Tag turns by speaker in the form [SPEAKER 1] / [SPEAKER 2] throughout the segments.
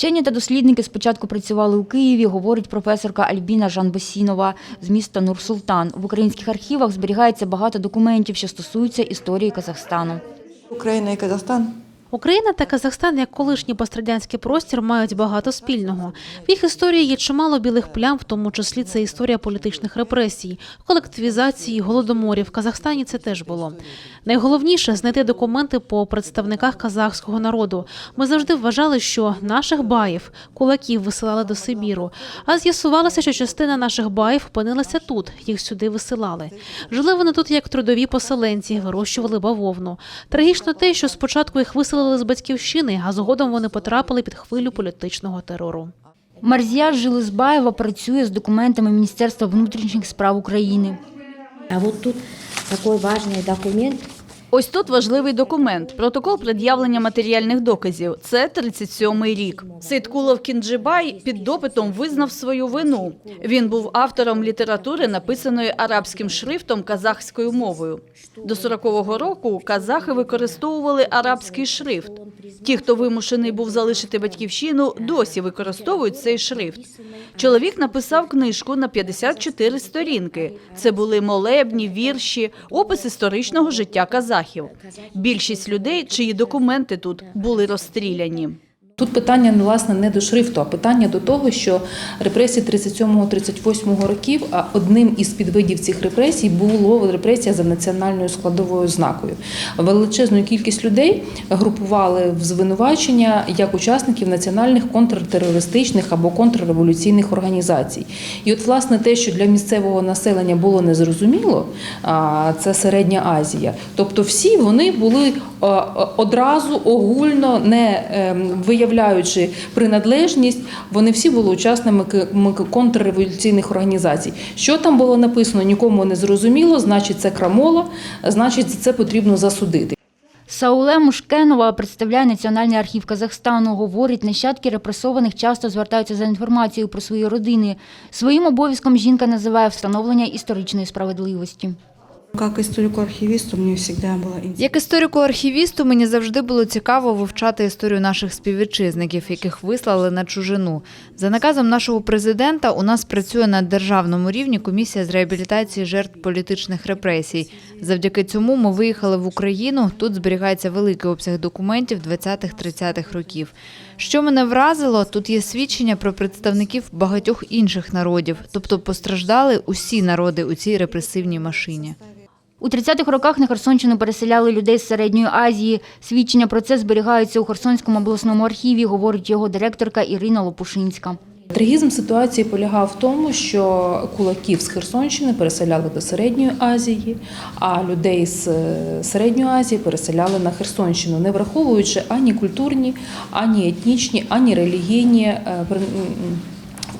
[SPEAKER 1] Вчені та дослідники спочатку працювали у Києві, говорить професорка Альбіна Жанбосінова з міста Нур-Султан. В українських архівах зберігається багато документів, що стосуються історії Казахстану.
[SPEAKER 2] Україна і Казахстан
[SPEAKER 3] Україна та Казахстан, як колишній пострадянський простір, мають багато спільного. В їх історії є чимало білих плям, в тому числі це історія політичних репресій, колективізації, голодоморів. В Казахстані це теж було. Найголовніше знайти документи по представниках казахського народу. Ми завжди вважали, що наших баїв, кулаків висилали до Сибіру. А з'ясувалося, що частина наших баїв опинилася тут, їх сюди висилали. Жили вони тут як трудові поселенці, вирощували бавовну. Трагічно те, що спочатку їх виселили з батьківщини, а згодом вони потрапили під хвилю політичного терору.
[SPEAKER 1] Марзія Жилизбаєва працює з документами Міністерства внутрішніх справ України.
[SPEAKER 4] А вот тут такой важный документ.
[SPEAKER 5] Ось тут важливий документ – протокол пред'явлення матеріальних доказів. Це 37-й рік. Сейткулов Кінджибай під допитом визнав свою вину. Він був автором літератури, написаної арабським шрифтом казахською мовою. До 40-го року казахи використовували арабський шрифт. Ті, хто вимушений був залишити батьківщину, досі використовують цей шрифт. Чоловік написав книжку на 54 сторінки. Це були молебні, вірші, опис історичного життя казахів. Більшість людей, чиї документи тут були розстріляні.
[SPEAKER 6] Тут питання власне не до шрифту, а питання до того, що репресії 37-38 років, а одним із підвидів цих репресій було репресія за національною складовою ознакою. Величезну кількість людей групували в звинувачення як учасників національних контртерористичних або контрреволюційних організацій. І от власне те, що для місцевого населення було незрозуміло, це Середня Азія. Тобто всі вони були одразу огульно не ем, виявляючи приналежність, вони всі були учасниками контрреволюційних організацій. Що там було написано, нікому не зрозуміло, значить це крамола, значить це потрібно засудити.
[SPEAKER 1] Сауле Мушкенова представляє Національний архів Казахстану. Говорить, нащадки репресованих часто звертаються за інформацією про свої родини. Своїм обов'язком жінка називає встановлення історичної справедливості.
[SPEAKER 2] Историку-архивисту мне всегда было интересно.
[SPEAKER 7] Як історику-архівісту мені завжди було цікаво вивчати історію наших співвітчизників, яких вислали на чужину. За наказом нашого президента у нас працює на державному рівні комісія з реабілітації жертв політичних репресій. Завдяки цьому ми виїхали в Україну. Тут зберігається великий обсяг документів 20-30-х років. Що мене вразило, тут є свідчення про представників багатьох інших народів, тобто постраждали усі народи у цій репресивній машині.
[SPEAKER 1] У 30-х роках на Херсонщину переселяли людей з Середньої Азії. Свідчення про це зберігаються у Херсонському обласному архіві, говорить його директорка Ірина Лопушинська.
[SPEAKER 6] Трагізм ситуації полягав в тому, що кулаків з Херсонщини переселяли до Середньої Азії, а людей з е, Середньої Азії переселяли на Херсонщину, не враховуючи ані культурні, ані етнічні, ані релігійні е,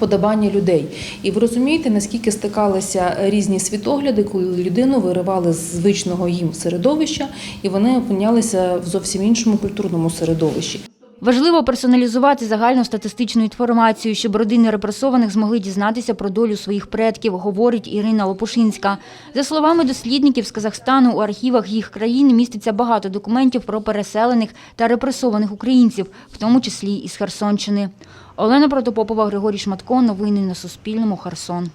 [SPEAKER 6] вподобання людей. І ви розумієте, наскільки стикалися різні світогляди, коли людину виривали з звичного їм середовища, і вони опинялися в зовсім іншому культурному середовищі.
[SPEAKER 1] Важливо персоналізувати загальну статистичну інформацію, щоб родини репресованих змогли дізнатися про долю своїх предків, говорить Ірина Лопушинська. За словами дослідників з Казахстану, у архівах їх країн міститься багато документів про переселених та репресованих українців, в тому числі із Херсонщини. Олена Протопопова, Григорій Шматко. Новини на Суспільному. Херсон.